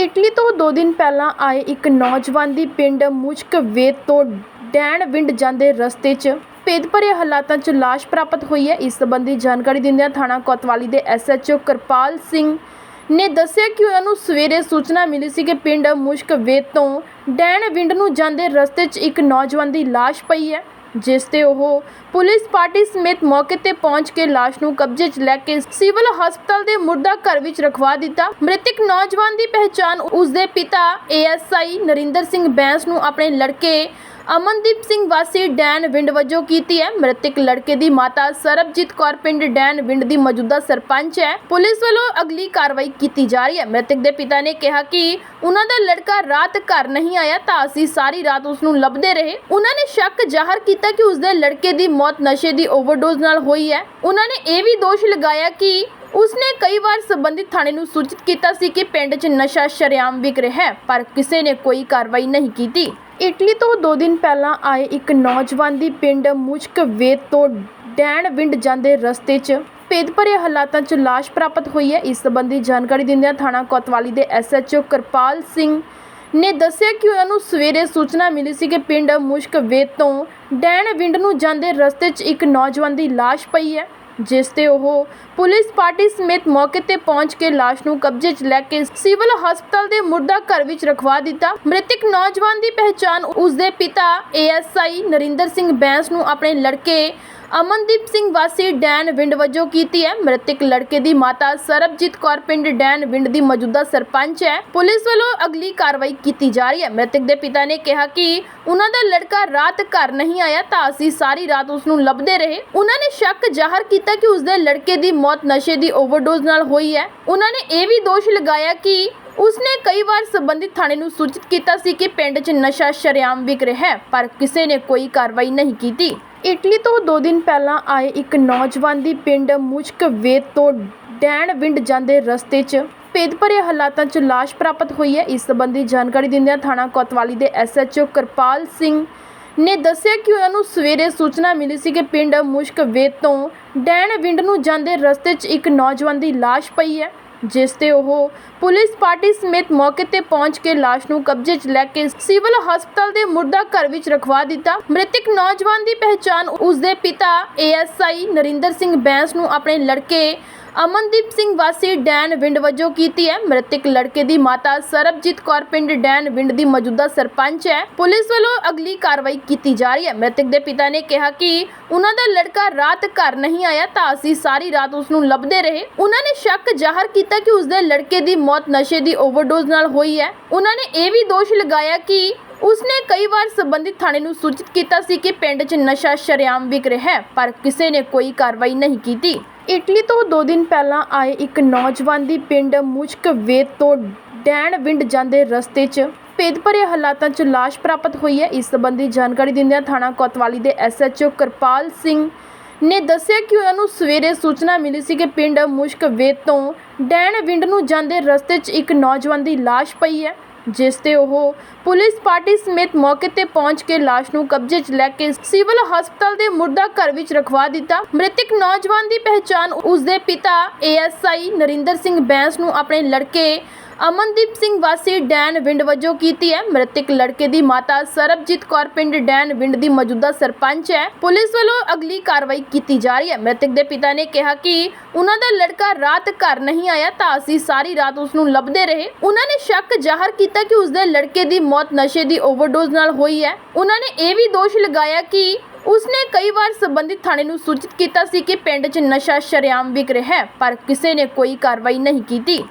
Italy ਤੋਂ ਦੋ ਦਿਨ ਪਹਿਲਾਂ ਆਏ ਇੱਕ ਨੌਜਵਾਨ ਦੀ ਪਿੰਡ ਮੁਸ਼ਕਵੇਦ ਤੋਂ ਡੈਣ ਵਿੰਡ ਜਾਂਦੇ ਰਸਤੇ 'ਚ ਭੇਦਭਰੇ ਹਾਲਾਤਾਂ 'ਚ ਲਾਸ਼ ਪ੍ਰਾਪਤ ਹੋਈ ਹੈ। ਇਸ ਸੰਬੰਧੀ ਜਾਣਕਾਰੀ ਦਿੰਦਿਆਂ ਥਾਣਾ ਕੋਤਵਾਲੀ ਦੇ ਐਸਐਚਓ ਕਿਰਪਾਲ ਸਿੰਘ ਨੇ ਦੱਸਿਆ ਕਿ ਉਹਨਾਂ ਨੂੰ ਸਵੇਰੇ ਸੂਚਨਾ ਮਿਲੀ ਸੀ ਕਿ ਪਿੰਡ ਮੁਸ਼ਕਵੇਦ ਤੋਂ ਡੈਣ ਵਿੰਡ ਨੂੰ ਜਾਂਦੇ ਰਸਤੇ 'ਚ ਇੱਕ ਨੌਜਵਾਨ ਦੀ ਲਾਸ਼ ਪਈ ਹੈ। ਜਿਸ ਤੇ ਉਹ ਪੁਲਿਸ ਪਾਰਟੀ ਸਮੇਤ ਮੌਕੇ ਤੇ ਪਹੁੰਚ ਕੇ ਲਾਸ਼ ਨੂੰ ਕਬਜ਼ੇ 'ਚ ਲੈ ਕੇ ਸਿਵਲ ਹਸਪਤਾਲ ਦੇ ਮੁਰਦਾ ਘਰ ਵਿੱਚ ਰਖਵਾ ਦਿੱਤਾ। ਮ੍ਰਿਤਕ ਨੌਜਵਾਨ ਦੀ ਪਹਿਚਾਣ ਉਸ ਦੇ ਪਿਤਾ ਏਐਸਆਈ ਨਰਿੰਦਰ ਸਿੰਘ ਬੈਂਸ ਨੂੰ ਆਪਣੇ ਲੜਕੇ ਅਮਨਦੀਪ ਸਿੰਘ ਵਾਸੀ ਡੈਨ ਵਿੰਡ ਵਜੋਂ ਕੀਤੀ ਹੈ ਮ੍ਰਿਤਕ ਲੜਕੇ ਦੀ ਮਾਤਾ ਸਰਬਜੀਤ ਕੌਰ ਪਿੰਡ ਡੈਨ ਵਿੰਡ ਦੀ ਮੌਜੂਦਾ ਸਰਪੰਚ ਹੈ। ਪੁਲਿਸ ਵੱਲੋਂ ਅਗਲੀ ਕਾਰਵਾਈ ਕੀਤੀ ਜਾ ਰਹੀ ਹੈ। ਮ੍ਰਿਤਕ ਦੇ ਪਿਤਾ ਨੇ ਕਿਹਾ ਕਿ ਉਹਨਾਂ ਦਾ ਲੜਕਾ ਰਾਤ ਘਰ ਨਹੀਂ ਆਇਆ ਤਾਂ ਅਸੀਂ ਸਾਰੀ ਰਾਤ ਉਸ ਨੂੰ ਲੱਭਦੇ ਰਹੇ। ਉਹਨਾਂ ਨੇ ਸ਼ੱਕ ਜ਼ਾਹਰ ਕੀਤਾ ਕਿ ਉਸ ਦੇ ਲੜਕੇ ਦੀ ਮੌਤ ਨਸ਼ੇ ਦੀ ਓਵਰਡੋਜ਼ ਨਾਲ ਹੋਈ ਹੈ। ਉਹਨਾਂ ਨੇ ਇਹ ਵੀ ਦੋਸ਼ ਲਗਾਇਆ ਕਿ ਉਸਨੇ ਕਈ ਵਾਰ ਸੰਬੰਧਿਤ ਥਾਣੇ ਨੂੰ ਸੂਚਿਤ ਕੀਤਾ ਸੀ ਕਿ ਪਿੰਡ 'ਚ ਨਸ਼ਾ ਸ਼ਰੇਆਮ ਵਿਕ ਰਿਹਾ ਹੈ, ਪਰ ਕਿਸੇ ਨੇ ਕੋਈ ਕਾਰਵਾਈ ਨਹੀਂ ਕੀਤੀ। ਇਟਲੀ ਤੋਂ ਦੋ ਦਿਨ ਪਹਿਲਾਂ ਆਏ ਇੱਕ ਨੌਜਵਾਨ ਦੀ ਪਿੰਡ ਮੁਸ਼ਕਵੇਦ ਤੋਂ ਡੈਣ ਵਿੰਡ ਜਾਂਦੇ ਰਸਤੇ 'ਚ ਭੇਦਭਰੇ ਹਾਲਾਤਾਂ 'ਚ ਲਾਸ਼ ਪ੍ਰਾਪਤ ਹੋਈ ਹੈ। ਇਸ ਸੰਬੰਧੀ ਜਾਣਕਾਰੀ ਦਿੰਦਿਆਂ ਥਾਣਾ ਕੋਤਵਾਲੀ ਦੇ ਐਸਐਚਓ ਕਿਰਪਾਲ ਸਿੰਘ ਨੇ ਦੱਸਿਆ ਕਿ ਉਹਨਾਂ ਨੂੰ ਸਵੇਰੇ ਸੂਚਨਾ ਮਿਲੀ ਸੀ ਕਿ ਪਿੰਡ ਮੁਸ਼ਕਵੇਦ ਤੋਂ ਡੈਣ ਵਿੰਡ ਨੂੰ ਜਾਂਦੇ ਰਸਤੇ 'ਚ ਇੱਕ ਨੌਜਵਾਨ ਦੀ ਲਾਸ਼ ਪਈ ਹੈ। ਜਿਸ ਤੇ ਉਹ ਪੁਲਿਸ ਪਾਰਟੀ ਸਮੇਤ ਮੌਕੇ ਤੇ ਪਹੁੰਚ ਕੇ ਲਾਸ਼ ਨੂੰ ਕਬਜ਼ੇ 'ਚ ਲੈ ਕੇ ਸਿਵਲ ਹਸਪਤਾਲ ਦੇ ਮੁਰਦਾ ਘਰ ਵਿੱਚ ਰਖਵਾ ਦਿੱਤਾ। ਮ੍ਰਿਤਕ ਨੌਜਵਾਨ ਦੀ ਪਹਿਚਾਣ ਉਸ ਦੇ ਪਿਤਾ ਏਐਸਆਈ ਨਰਿੰਦਰ ਸਿੰਘ ਬੈਂਸ ਨੂੰ ਆਪਣੇ ਲੜਕੇ ਅਮਨਦੀਪ ਸਿੰਘ ਵਾਸੀ ਡੈਨ ਵਿੰਡ ਵਜੋਂ ਕੀਤੀ ਹੈ ਮ੍ਰਿਤਕ ਲੜਕੇ ਦੀ ਮਾਤਾ ਸਰਬਜੀਤ ਕੌਰ ਪਿੰਡ ਡੈਨ ਵਿੰਡ ਦੀ ਮੌਜੂਦਾ ਸਰਪੰਚ ਹੈ। ਪੁਲਿਸ ਵੱਲੋਂ ਅਗਲੀ ਕਾਰਵਾਈ ਕੀਤੀ ਜਾ ਰਹੀ ਹੈ। ਮ੍ਰਿਤਕ ਦੇ ਪਿਤਾ ਨੇ ਕਿਹਾ ਕਿ ਉਹਨਾਂ ਦਾ ਲੜਕਾ ਰਾਤ ਘਰ ਨਹੀਂ ਆਇਆ ਤਾਂ ਅਸੀਂ ਸਾਰੀ ਰਾਤ ਉਸ ਨੂੰ ਲੱਭਦੇ ਰਹੇ। ਉਹਨਾਂ ਨੇ ਸ਼ੱਕ ਜ਼ਾਹਰ ਕੀਤਾ ਕਿ ਉਸ ਦੇ ਲੜਕੇ ਦੀ ਮੌਤ ਨਸ਼ੇ ਦੀ ਓਵਰਡੋਜ਼ ਨਾਲ ਹੋਈ ਹੈ। ਉਹਨਾਂ ਨੇ ਇਹ ਵੀ ਦੋਸ਼ ਲਗਾਇਆ ਕਿ ਉਸਨੇ ਕਈ ਵਾਰ ਸੰਬੰਧਿਤ ਥਾਣੇ ਨੂੰ ਸੂਚਿਤ ਕੀਤਾ ਸੀ ਕਿ ਪਿੰਡ 'ਚ ਨਸ਼ਾ ਸ਼ਰੇਆਮ ਵਿਕ ਰਿਹਾ ਹੈ, ਪਰ ਕਿਸੇ ਨੇ ਕੋਈ ਕਾਰਵਾਈ ਨਹੀਂ ਕੀਤੀ। ਇਟਲੀ ਤੋਂ ਦੋ ਦਿਨ ਪਹਿਲਾਂ ਆਏ ਇੱਕ ਨੌਜਵਾਨ ਦੀ ਪਿੰਡ ਮੁਸ਼ਕਵੇਦ ਤੋਂ ਡੈਣ ਵਿੰਡ ਜਾਂਦੇ ਰਸਤੇ 'ਚ ਭੇਦ ਭਰੇ ਹਾਲਾਤਾਂ 'ਚ ਲਾਸ਼ ਪ੍ਰਾਪਤ ਹੋਈ ਹੈ। ਇਸ ਸੰਬੰਧੀ ਜਾਣਕਾਰੀ ਦਿੰਦਿਆਂ ਥਾਣਾ ਕੋਤਵਾਲੀ ਦੇ ਐਸਐਚਓ ਕਿਰਪਾਲ ਸਿੰਘ ਨੇ ਦੱਸਿਆ ਕਿ ਉਹਨਾਂ ਨੂੰ ਸਵੇਰੇ ਸੂਚਨਾ ਮਿਲੀ ਸੀ ਕਿ ਪਿੰਡ ਮੁਸ਼ਕਵੇਦ ਤੋਂ ਡੈਣ ਵਿੰਡ ਨੂੰ ਜਾਂਦੇ ਰਸਤੇ 'ਚ ਇੱਕ ਨੌਜਵਾਨ ਦੀ ਲਾਸ਼ ਪਈ ਹੈ। ਜਿਸ ਤੇ ਉਹ ਪੁਲਿਸ ਪਾਰਟੀ ਸਮੇਤ ਮੌਕੇ ਤੇ ਪਹੁੰਚ ਕੇ ਲਾਸ਼ ਨੂੰ ਕਬਜ਼ੇ 'ਚ ਲੈ ਕੇ ਸਿਵਲ ਹਸਪਤਾਲ ਦੇ ਮੁਰਦਾ ਘਰ ਵਿੱਚ ਰਖਵਾ ਦਿੱਤਾ। ਮ੍ਰਿਤਕ ਨੌਜਵਾਨ ਦੀ ਪਹਿਚਾਣ ਉਸ ਦੇ ਪਿਤਾ ਏਐਸਆਈ ਨਰਿੰਦਰ ਸਿੰਘ ਬੈਂਸ ਨੂੰ ਆਪਣੇ ਲੜਕੇ ਅਮਨਦੀਪ ਸਿੰਘ ਵਾਸੀ ਡੈਨ ਵਿੰਡ ਵਜੋਂ ਕੀਤੀ ਹੈ ਮ੍ਰਿਤਕ ਲੜਕੇ ਦੀ ਮਾਤਾ ਸਰਬਜੀਤ ਕੌਰ ਪਿੰਡ ਡੈਨ ਵਿੰਡ ਦੀ ਮੌਜੂਦਾ ਸਰਪੰਚ ਹੈ। ਪੁਲਿਸ ਵੱਲੋਂ ਅਗਲੀ ਕਾਰਵਾਈ ਕੀਤੀ ਜਾ ਰਹੀ ਹੈ। ਮ੍ਰਿਤਕ ਦੇ ਪਿਤਾ ਨੇ ਕਿਹਾ ਕਿ ਉਹਨਾਂ ਦਾ ਲੜਕਾ ਰਾਤ ਘਰ ਨਹੀਂ ਆਇਆ ਤਾਂ ਅਸੀਂ ਸਾਰੀ ਰਾਤ ਉਸ ਨੂੰ ਲੱਭਦੇ ਰਹੇ। ਉਹਨਾਂ ਨੇ ਸ਼ੱਕ ਜ਼ਾਹਰ ਕੀਤਾ ਕਿ ਉਸ ਦੇ ਲੜਕੇ ਦੀ ਮੌਤ ਨਸ਼ੇ ਦੀ ਓਵਰਡੋਜ਼ ਨਾਲ ਹੋਈ ਹੈ। ਉਹਨਾਂ ਨੇ ਇਹ ਵੀ ਦੋਸ਼ ਲਗਾਇਆ ਕਿ ਉਸਨੇ ਕਈ ਵਾਰ ਸੰਬੰਧਿਤ ਥਾਣੇ ਨੂੰ ਸੂਚਿਤ ਕੀਤਾ ਸੀ ਕਿ ਪਿੰਡ 'ਚ ਨਸ਼ਾ ਸ਼ਰੇਆਮ ਵਿਕ ਰਿਹਾ ਹੈ, ਪਰ ਕਿਸੇ ਨੇ ਕੋਈ ਕਾਰਵਾਈ ਨਹੀਂ ਕੀਤੀ। ਇਟਲੀ ਤੋਂ ਦੋ ਦਿਨ ਪਹਿਲਾਂ ਆਏ ਇੱਕ ਨੌਜਵਾਨ ਦੀ ਪਿੰਡ ਮੁਸ਼ਕਵੇਦ ਤੋਂ ਡੈਣ ਵਿੰਡ ਜਾਂਦੇ ਰਸਤੇ 'ਚ ਭੇਦਭਰੇ ਹਾਲਾਤਾਂ 'ਚ ਲਾਸ਼ ਪ੍ਰਾਪਤ ਹੋਈ ਹੈ। ਇਸ ਸੰਬੰਧੀ ਜਾਣਕਾਰੀ ਦਿੰਦਿਆਂ ਥਾਣਾ ਕੋਤਵਾਲੀ ਦੇ ਐਸਐਚਓ ਕਿਰਪਾਲ ਸਿੰਘ ਨੇ ਦੱਸਿਆ ਕਿ ਉਹਨਾਂ ਨੂੰ ਸਵੇਰੇ ਸੂਚਨਾ ਮਿਲੀ ਸੀ ਕਿ ਪਿੰਡ ਮੁਸ਼ਕਵੇਦ ਤੋਂ ਡੈਣ ਵਿੰਡ ਨੂੰ ਜਾਂਦੇ ਰਸਤੇ 'ਚ ਇੱਕ ਨੌਜਵਾਨ ਦੀ ਲਾਸ਼ ਪਈ ਹੈ। ਜਿਸ ਤੇ ਉਹ ਪੁਲਿਸ ਪਾਰਟੀ ਸਮੇਤ ਮੌਕੇ ਤੇ ਪਹੁੰਚ ਕੇ ਲਾਸ਼ ਨੂੰ ਕਬਜ਼ੇ 'ਚ ਲੈ ਕੇ ਸਿਵਲ ਹਸਪਤਾਲ ਦੇ ਮੁਰਦਾ ਘਰ ਵਿੱਚ ਰਖਵਾ ਦਿੱਤਾ। ਮ੍ਰਿਤਕ ਨੌਜਵਾਨ ਦੀ ਪਹਿਚਾਣ ਉਸ ਦੇ ਪਿਤਾ ਏਐਸਆਈ ਨਰਿੰਦਰ ਸਿੰਘ ਬੈਂਸ ਨੂੰ ਆਪਣੇ ਲੜਕੇ ਅਮਨਦੀਪ ਸਿੰਘ ਵਾਸੀ ਡੈਨ ਵਿੰਡ ਵਜੋਂ ਕੀਤੀ ਹੈ ਮ੍ਰਿਤਕ ਲੜਕੇ ਦੀ ਮਾਤਾ ਸਰਬਜੀਤ ਕੌਰ ਪਿੰਡ ਡੈਨ ਵਿੰਡ ਦੀ ਮੌਜੂਦਾ ਸਰਪੰਚ ਹੈ। ਪੁਲਿਸ ਵੱਲੋਂ ਅਗਲੀ ਕਾਰਵਾਈ ਕੀਤੀ ਜਾ ਰਹੀ ਹੈ। ਮ੍ਰਿਤਕ ਦੇ ਪਿਤਾ ਨੇ ਕਿਹਾ ਕਿ ਉਹਨਾਂ ਦਾ ਲੜਕਾ ਰਾਤ ਘਰ ਨਹੀਂ ਆਇਆ ਤਾਂ ਅਸੀਂ ਸਾਰੀ ਰਾਤ ਉਸ ਨੂੰ ਲੱਭਦੇ ਰਹੇ। ਉਹਨਾਂ ਨੇ ਸ਼ੱਕ ਜ਼ਾਹਰ ਕੀਤਾ ਕਿ ਉਸ ਦੇ ਲੜਕੇ ਦੀ ਮੌਤ ਨਸ਼ੇ ਦੀ ਓਵਰਡੋਜ਼ ਨਾਲ ਹੋਈ ਹੈ। ਉਹਨਾਂ ਨੇ ਇਹ ਵੀ ਦੋਸ਼ ਲਗਾਇਆ ਕਿ ਉਸਨੇ ਕਈ ਵਾਰ ਸੰਬੰਧਿਤ ਥਾਣੇ ਨੂੰ ਸੂਚਿਤ ਕੀਤਾ ਸੀ ਕਿ ਪਿੰਡ 'ਚ ਨਸ਼ਾ ਸ਼ਰੇਆਮ ਵਿਕ ਰਿਹਾ ਹੈ, ਪਰ ਕਿਸੇ ਨੇ ਕੋਈ ਕਾਰਵਾਈ ਨਹੀਂ ਕੀਤੀ।